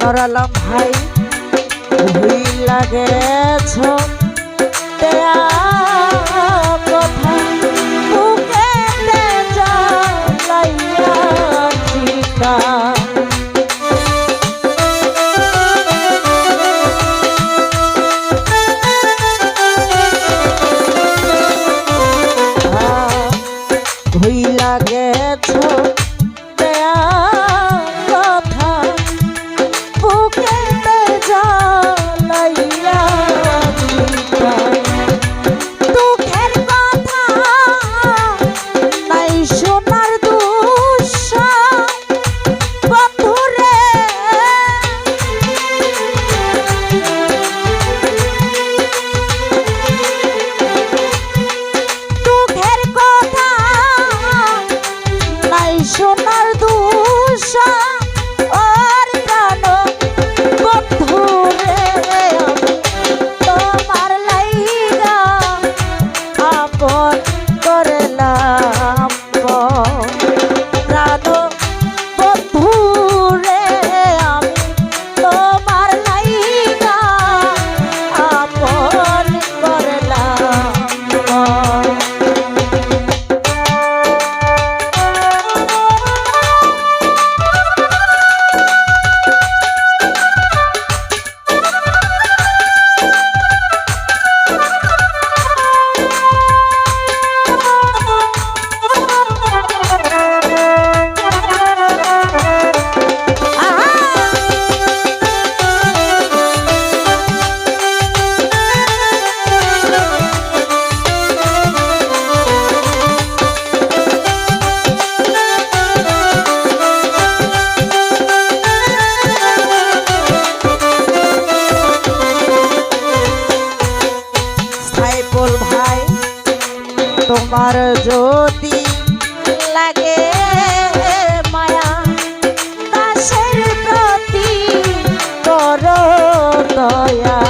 নরালাম ভাই ভুই লাগেছ। কথা বুকে চলাইয়া তোমার জ্যোতি লাগে মায়া দাসের প্রতি কর দয়া।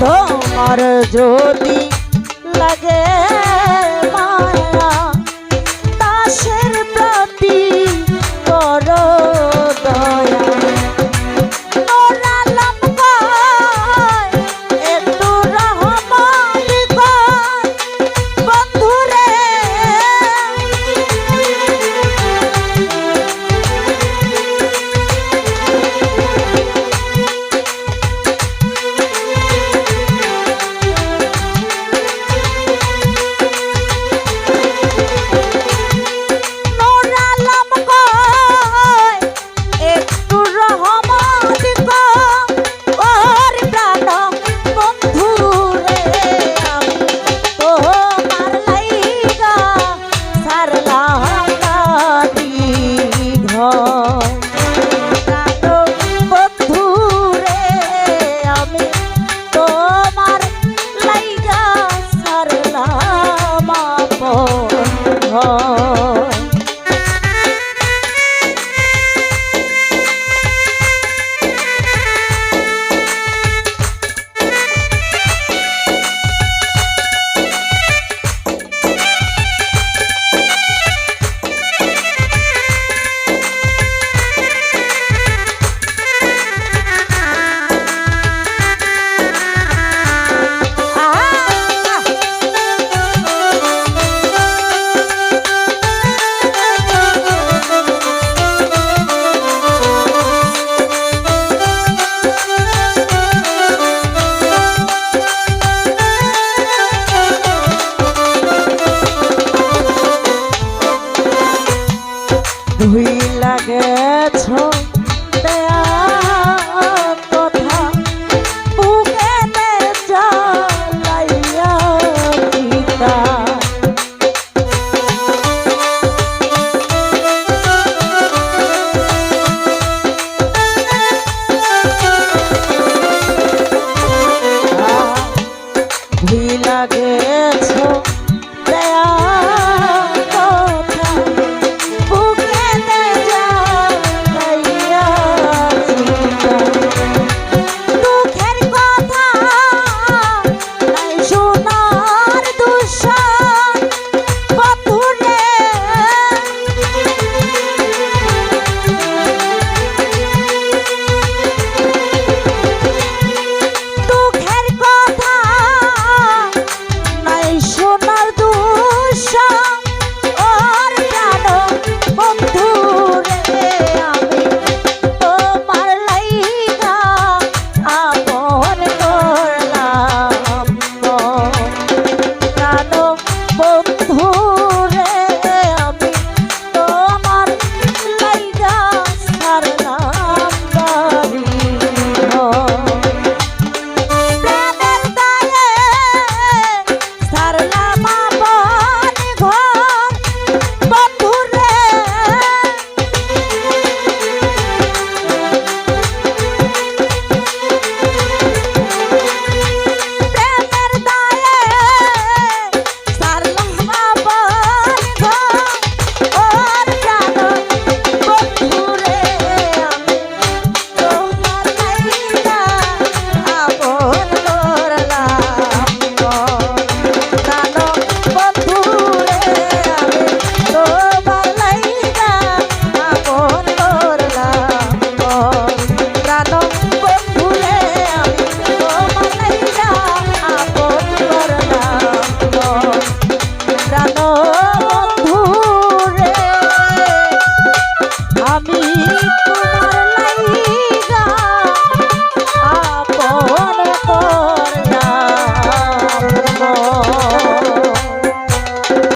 তোমার জ্যোতি লাগে